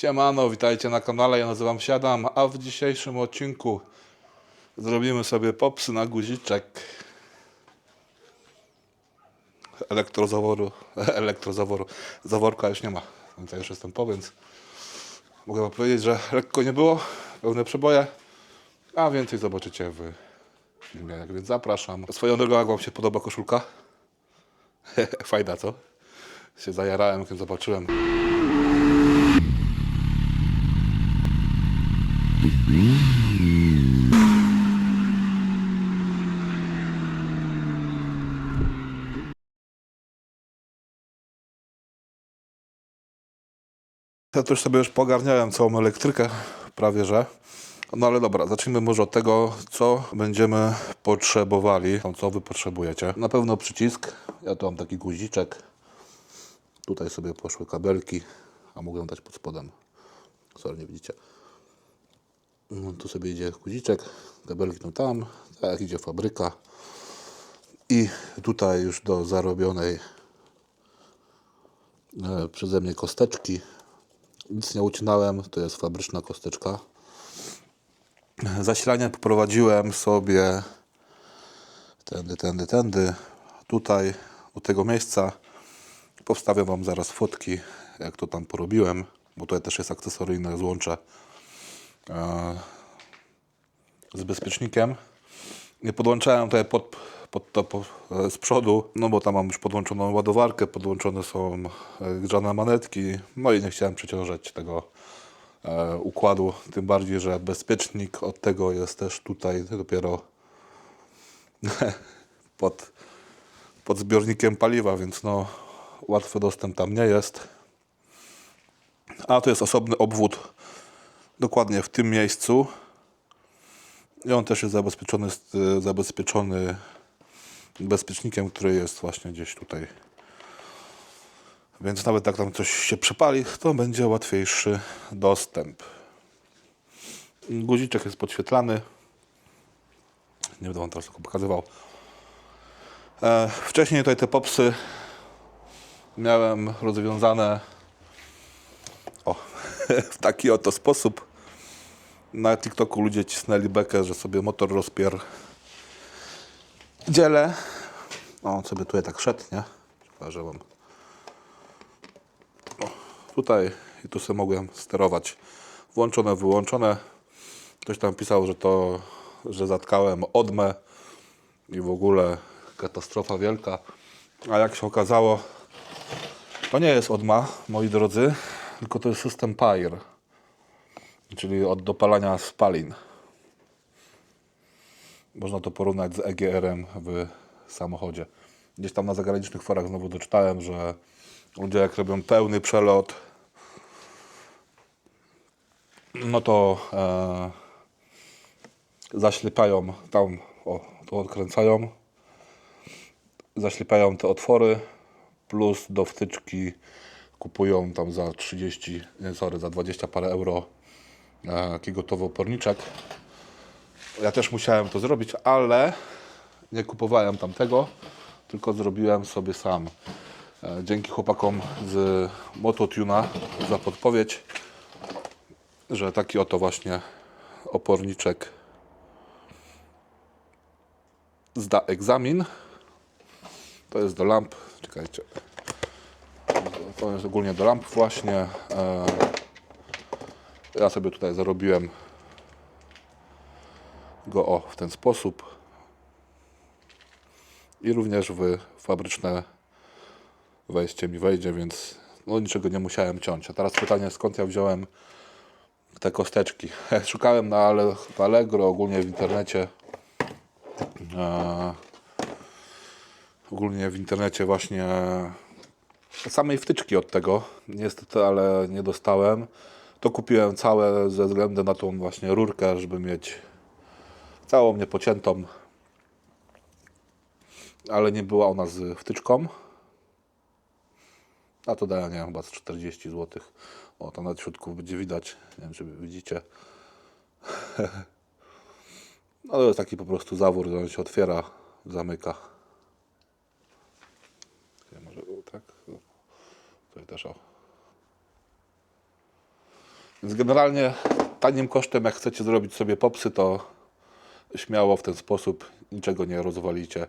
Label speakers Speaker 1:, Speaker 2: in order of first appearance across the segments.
Speaker 1: Siemano, witajcie na kanale, ja nazywam się Adam, a w dzisiejszym odcinku zrobimy sobie popsy na guziczek elektrozaworu, elektrozaworu, zaworka już nie ma, więc ja już jestem po, więc mogę powiedzieć, że lekko nie było, pełne przeboje, a więcej zobaczycie w filmie, jak więc zapraszam. Swoją drogą, jak wam się podoba koszulka? Fajna, co? Się zajarałem, kiedy zobaczyłem. Ja też sobie już pogarniałem całą elektrykę, prawie że. No ale dobra, zacznijmy może od tego, co będziemy potrzebowali, co wy potrzebujecie. Na pewno przycisk, ja tu mam taki guziczek. Tutaj sobie poszły kabelki, a mogę dać pod spodem. Sorry, nie widzicie. No, tu sobie idzie guziczek, kabelki są tam, tak idzie fabryka. I tutaj już do zarobionej e, przeze mnie kosteczki. Nic nie ucinałem, to jest fabryczna kosteczka. Zasilanie poprowadziłem sobie tędy, tędy, tędy. Tutaj, do tego miejsca. Powstawię Wam zaraz fotki, jak to tam porobiłem, bo tutaj też jest akcesoryjne złącze z bezpiecznikiem. Nie podłączałem tutaj pod, pod to e, z przodu, no bo tam mam już podłączoną ładowarkę, podłączone są e, grzane manetki, no i nie chciałem przeciążać tego e, układu, tym bardziej, że bezpiecznik od tego jest też tutaj dopiero pod, pod zbiornikiem paliwa, więc no łatwy dostęp tam nie jest. A to jest osobny obwód dokładnie w tym miejscu. I on też jest zabezpieczony, y, zabezpieczony bezpiecznikiem, który jest właśnie gdzieś tutaj. Więc nawet jak tam coś się przepali, to będzie łatwiejszy dostęp. Guziczek jest podświetlany. Nie będę wam teraz tego pokazywał. E, wcześniej tutaj te popsy miałem rozwiązane o, w taki oto sposób. Na TikToku ludzie cisnęli bekę, że sobie motor rozpier dzielę. O, on sobie tutaj tak szedł, nie? Pokażę wam. O, tutaj i tu sobie mogłem sterować. Włączone, wyłączone. Ktoś tam pisał, że to, że zatkałem odmę i w ogóle katastrofa wielka. A jak się okazało, to nie jest odma, moi drodzy, tylko to jest system PIRE, czyli od dopalania spalin. Można to porównać z EGR-em w samochodzie. Gdzieś tam na zagranicznych forach znowu doczytałem, że ludzie jak robią pełny przelot, no to e, zaślepiają tam, o, to odkręcają, zaślepiają te otwory, plus do wtyczki kupują tam za 30, nie, sorry, za 20 parę euro taki gotowy oporniczek. Ja też musiałem to zrobić, ale nie kupowałem tamtego, tylko zrobiłem sobie sam. E, Dzięki chłopakom z Mototuna za podpowiedź, że taki oto właśnie oporniczek zda egzamin. To jest do lamp. Czekajcie. To jest ogólnie do lamp właśnie. E, Ja sobie tutaj zarobiłem go o w ten sposób. I również w fabryczne wejście mi wejdzie, więc no niczego nie musiałem ciąć. A teraz pytanie, skąd ja wziąłem te kosteczki. Szukałem na, Allegro, ogólnie w internecie. E, ogólnie w internecie właśnie samej wtyczki od tego. Niestety, ale nie dostałem. To kupiłem całe ze względu na tą właśnie rurkę, żeby mieć całą niepociętą. Ale nie była ona z wtyczką. A to daje, nie wiem, chyba z 40 zł. O, tam na środku będzie widać. Nie wiem, czy widzicie. No to jest taki po prostu zawór, on się otwiera, zamyka. Może tak? Tutaj też o. Więc generalnie tanim kosztem, jak chcecie zrobić sobie popsy, to śmiało w ten sposób niczego nie rozwalicie.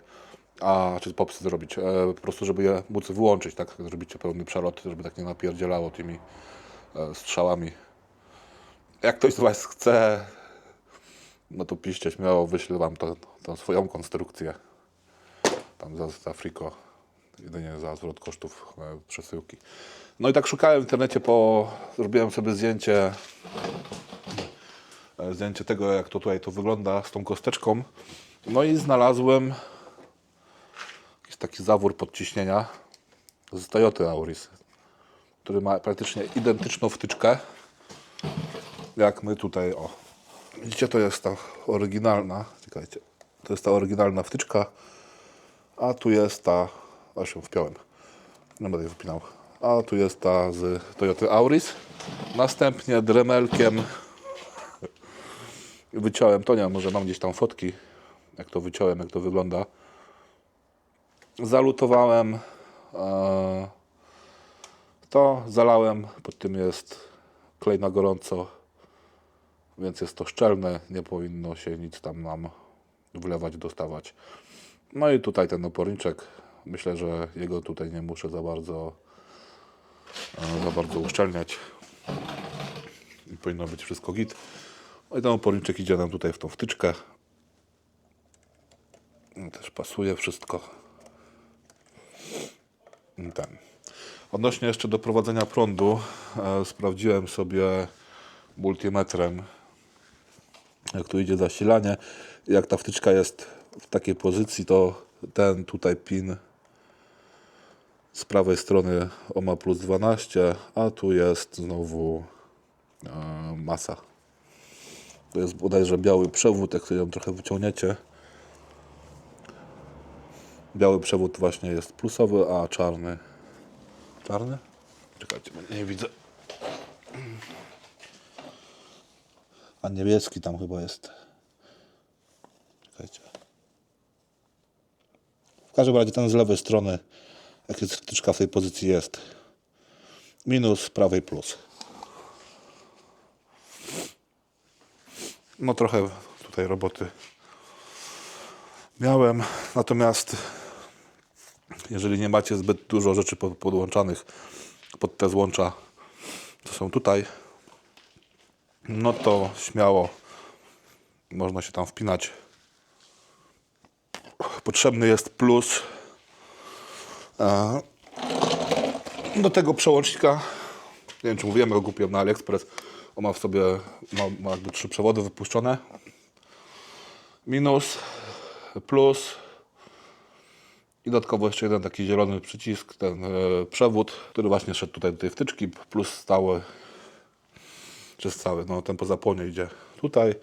Speaker 1: A czy popsy zrobić? E, po prostu, żeby je móc wyłączyć, tak? Zrobicie pełny przelot, żeby tak nie napierdzielało tymi e, strzałami. Jak ktoś z Was chce, no to piszcie śmiało, wyślę Wam to, swoją konstrukcję. Tam za, za friko. Jedynie za zwrot kosztów e, przesyłki. No i tak szukałem w internecie po... Zrobiłem sobie zdjęcie e, zdjęcie tego, jak to tutaj to wygląda z tą kosteczką. No i znalazłem jakiś taki zawór podciśnienia z Toyota Auris, który ma praktycznie identyczną wtyczkę, jak my tutaj, o. Widzicie, to jest ta oryginalna, czekajcie, to jest ta oryginalna wtyczka, a tu jest ta, się wpiąłem, nie będę jej wypinał, a tu jest ta z Toyota Auris. Następnie dremelkiem wyciąłem to, nie może mam gdzieś tam fotki, jak to wyciąłem, jak to wygląda. Zalutowałem e, to, zalałem, pod tym jest klej na gorąco, więc jest to szczelne, nie powinno się nic tam nam wlewać, dostawać. No i tutaj ten oporniczek, myślę, że jego tutaj nie muszę za bardzo za bardzo uszczelniać i powinno być wszystko git. No i ten oporniczek idzie nam tutaj w tą wtyczkę. I Też pasuje wszystko. I Ten. Odnośnie jeszcze do prowadzenia prądu, e, sprawdziłem sobie multimetrem, jak tu idzie zasilanie. Jak ta wtyczka jest w takiej pozycji, to ten tutaj pin z prawej strony o ma plus 12, a tu jest znowu e, masa. To jest bodajże biały przewód, jak sobie ją trochę wyciągniecie. Biały przewód właśnie jest plusowy, a czarny. Czarny? Czekajcie, nie widzę. A niebieski tam chyba jest. Czekajcie. W każdym razie ten z lewej strony, wtyczka w tej pozycji jest. Minus, prawej plus. No trochę tutaj roboty miałem, natomiast jeżeli nie macie zbyt dużo rzeczy pod- podłączanych pod te złącza, co są tutaj, no to śmiało można się tam wpinać. Potrzebny jest plus do tego przełącznika. Nie wiem, czy mówiłem, go kupiłem na AliExpress. On ma w sobie ma, ma jakby trzy przewody wypuszczone. Minus, plus i dodatkowo jeszcze jeden taki zielony przycisk, ten e, przewód, który właśnie szedł tutaj do tej wtyczki, plus stały, czy stały, no ten po zapłonie idzie tutaj.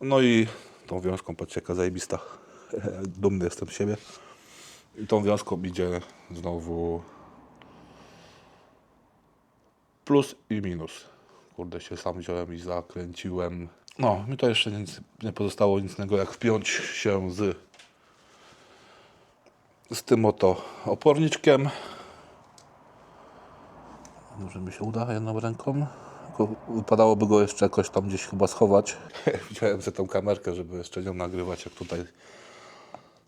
Speaker 1: No i tą wiązką, patrzcie jaka zajebista. Dumny jestem z siebie. I tą wiązką idzie znowu plus i minus. Kurde, się sam wziąłem i zakręciłem. No, mi to jeszcze nic nie pozostało nic innego jak wpiąć się z z tym oto oporniczkiem. Może mi się uda jedną ręką. Wypadałoby go jeszcze jakoś tam gdzieś chyba schować. Widziałem sobie tą kamerkę, żeby jeszcze nią nagrywać, jak tutaj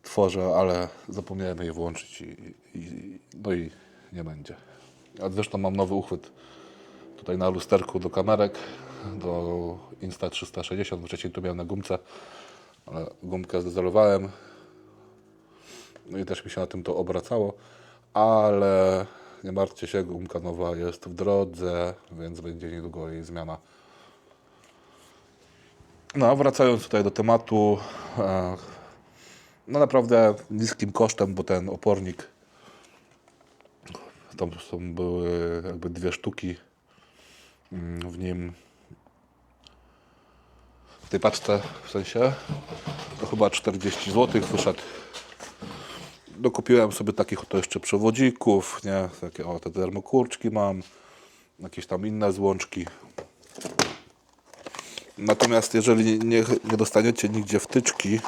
Speaker 1: tworzę, ale zapomniałem jej włączyć i, i, no i nie będzie. A zresztą mam nowy uchwyt tutaj na lusterku do kamerek, do Insta360, wcześniej tu miałem na gumce, ale gumkę zdezolowałem, no i też mi się na tym to obracało, ale nie martwcie się, gumka nowa jest w drodze, więc będzie niedługo jej zmiana. No, a wracając tutaj do tematu, e, no naprawdę niskim kosztem, bo ten opornik, tam są były jakby dwie sztuki mm, w nim, w tej paczce w sensie, to chyba 40 zł wyszedł. Dokupiłem sobie takich oto jeszcze przewodzików, nie, takie o te termokurczki mam, jakieś tam inne złączki. Natomiast jeżeli nie, nie dostaniecie nigdzie wtyczki,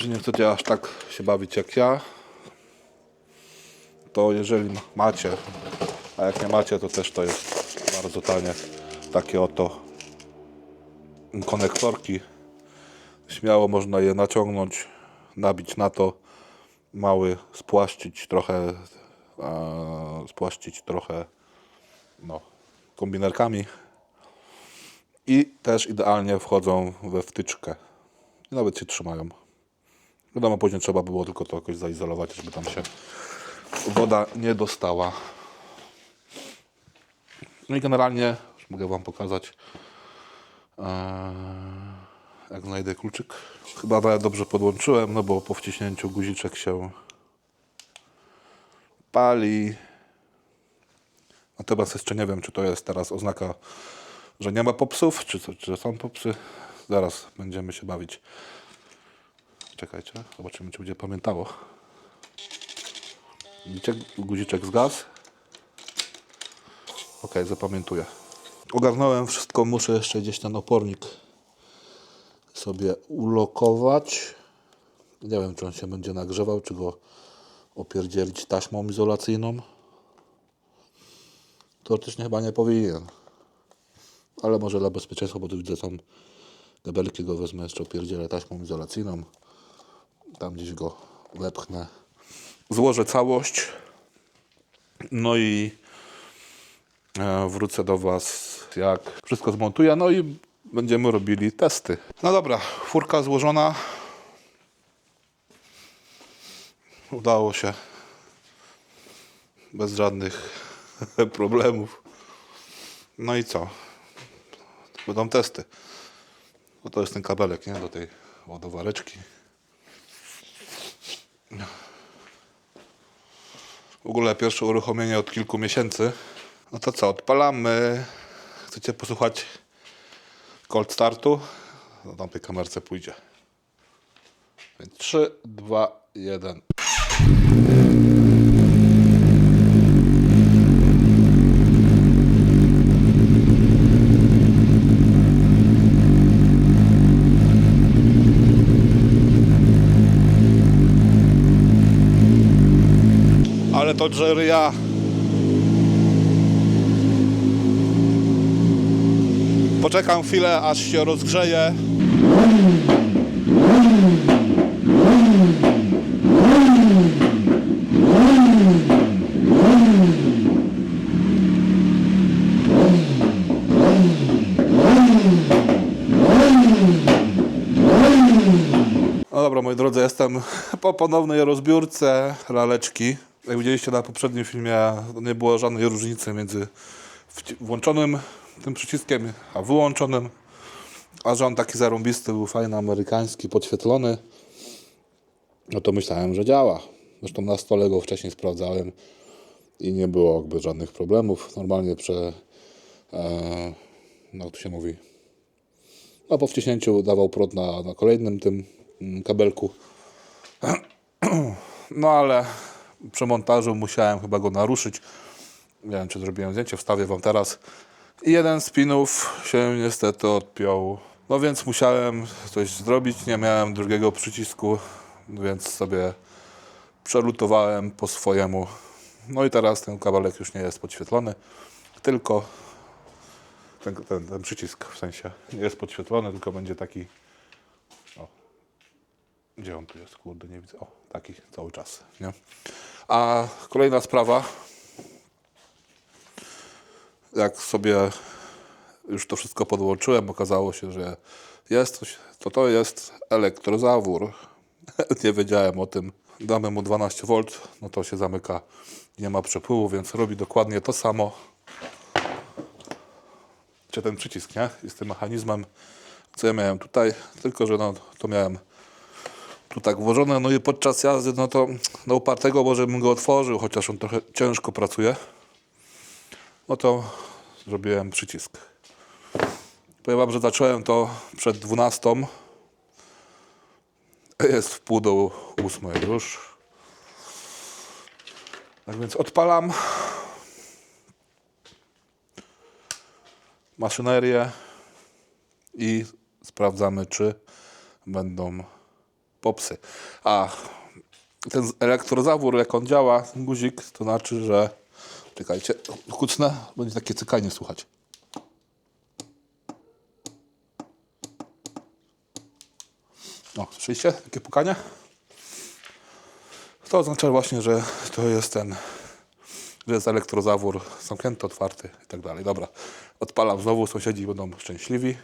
Speaker 1: że nie chcecie aż tak się bawić jak ja, to jeżeli macie A jak nie macie, to też to jest bardzo tanie. Takie oto konektorki. Śmiało można je naciągnąć, nabić na to mały, spłaszczyć trochę, e, spłaszczyć trochę no, kombinerkami i też idealnie wchodzą we wtyczkę. I nawet się trzymają. Wiadomo, później trzeba było tylko to jakoś zaizolować, żeby tam się woda nie dostała. No i generalnie, już mogę Wam pokazać, eee, jak znajdę kluczyk. Chyba dobrze podłączyłem, no bo po wciśnięciu guziczek się pali. Natomiast jeszcze nie wiem, czy to jest teraz oznaka, że nie ma popsów, czy, czy są popsy. Zaraz będziemy się bawić. Czekajcie, zobaczymy, czy będzie pamiętało. Guziczek, guziczek zgasł. Ok, zapamiętuję. Ogarnąłem wszystko, muszę jeszcze gdzieś ten opornik sobie ulokować. Nie wiem, czy on się będzie nagrzewał, czy go opierdzielić taśmą izolacyjną. Teoretycznie chyba nie powinien. Ale może dla bezpieczeństwa, bo tu widzę tam kabelki go wezmę jeszcze opierdzielę taśmą izolacyjną. Tam gdzieś go wepchnę. Złożę całość. No i e, wrócę do Was, jak wszystko zmontuję. No i będziemy robili testy. No dobra, furka złożona. Udało się bez żadnych problemów. No i co? Będą testy. No to jest ten kabelek, nie? Do tej ładowareczki. W ogóle pierwsze uruchomienie od kilku miesięcy. No to co, odpalamy. Chcecie posłuchać cold startu? No tam tej kamerce pójdzie. Więc 3, 2, 1. Ja. Poczekam chwilę, aż się rozgrzeje. No dobra, moi drodzy, jestem po ponownej rozbiórce laleczki. Jak widzieliście na poprzednim filmie, nie było żadnej różnicy między włączonym tym przyciskiem, a wyłączonym. A że on taki zarąbisty, był fajny, amerykański, podświetlony, no to myślałem, że działa. Zresztą na stole go wcześniej sprawdzałem i nie było jakby żadnych problemów. Normalnie prze... E, no jak to się mówi? A po wciśnięciu dawał prąd na, na kolejnym tym mm, kabelku. No ale przy montażu musiałem chyba go naruszyć. Nie wiem, czy zrobiłem zdjęcie, wstawię Wam teraz. I jeden z pinów się niestety odpiął. No więc musiałem coś zrobić. Nie miałem drugiego przycisku, więc sobie przelutowałem po swojemu. No i teraz ten kabelek już nie jest podświetlony, tylko ten, ten, ten przycisk w sensie nie jest podświetlony, tylko będzie taki. O. Gdzie on tu jest? Kurde, nie widzę. O, taki cały czas. Nie? A kolejna sprawa. Jak sobie już to wszystko podłączyłem, okazało się, że jest coś, to to jest elektrozawór. nie wiedziałem o tym. Damy mu 12 V, no to się zamyka. Nie ma przepływu, więc robi dokładnie to samo czy ten przycisk, nie? Jest tym mechanizmem, co ja miałem tutaj, tylko że no, to miałem tu tak włożone, no i podczas jazdy, no to do upartego może bym go otworzył, chociaż on trochę ciężko pracuje. No to zrobiłem przycisk. Powiem wam, że zacząłem to przed 12. Jest w pół do ósmej już. Tak więc odpalam. maszynerię i sprawdzamy, czy będą popsy. A ten elektrozawór, jak on działa, guzik, to znaczy, że Czekajcie, kucnę, będzie takie cykanie słuchać. O, słyszeliście takie pukanie? To oznacza właśnie, że to jest ten, że jest elektrozawór zamknięty, otwarty i tak dalej. Dobra, odpalam znowu, sąsiedzi będą szczęśliwi.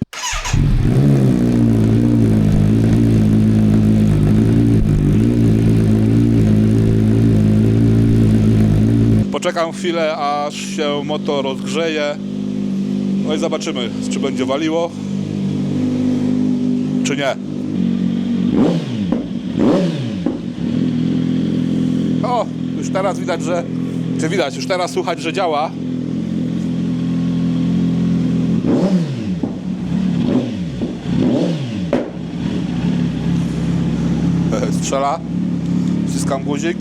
Speaker 1: Poczekam chwilę, aż się motor rozgrzeje. No i zobaczymy, czy będzie waliło, czy nie. O, już teraz widać, że. Czy widać, już teraz słuchać, że działa. Strzela. Wciskam guzik.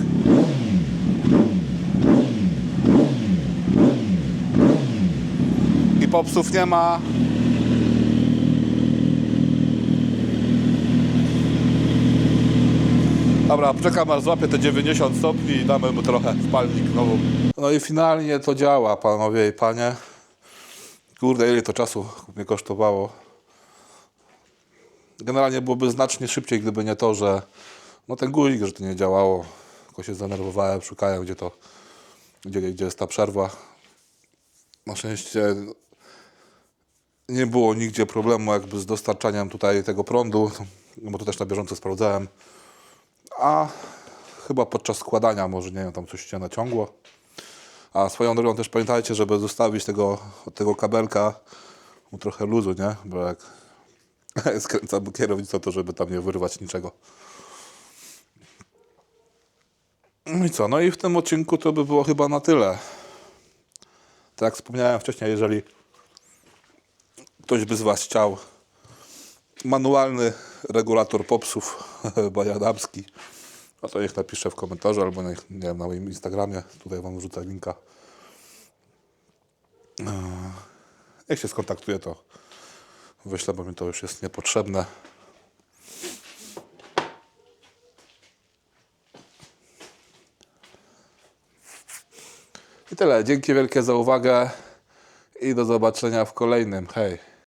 Speaker 1: Popsów nie ma. Dobra, czekam aż złapie te 90 stopni i damy mu trochę spalnik znowu. No i finalnie to działa, panowie i panie. Kurde, ile to czasu mnie kosztowało. Generalnie byłoby znacznie szybciej, gdyby nie to, że no ten guzik, że to nie działało. Tylko się zdenerwowałem, szukałem, gdzie to, gdzie, gdzie jest ta przerwa. Na szczęście nie było nigdzie problemu jakby z dostarczaniem tutaj tego prądu, no bo to też na bieżąco sprawdzałem. A chyba podczas składania może, nie wiem, tam coś się naciągło. A swoją drogą też pamiętajcie, żeby zostawić tego, tego kabelka trochę luzu, nie? Bo jak skręcam kierownicą, to żeby tam nie wyrwać niczego. No i co? No i w tym odcinku to by było chyba na tyle. Tak jak wspomniałem wcześniej, jeżeli ktoś by z Was chciał manualny regulator popsów bajadamski, no to niech napisze w komentarzu albo niech, nie wiem, na moim Instagramie. Tutaj Wam wrzucę linka. Jak się skontaktuje, to wyślę, bo mi to już jest niepotrzebne. I tyle. Dzięki wielkie za uwagę i do zobaczenia w kolejnym. Hej!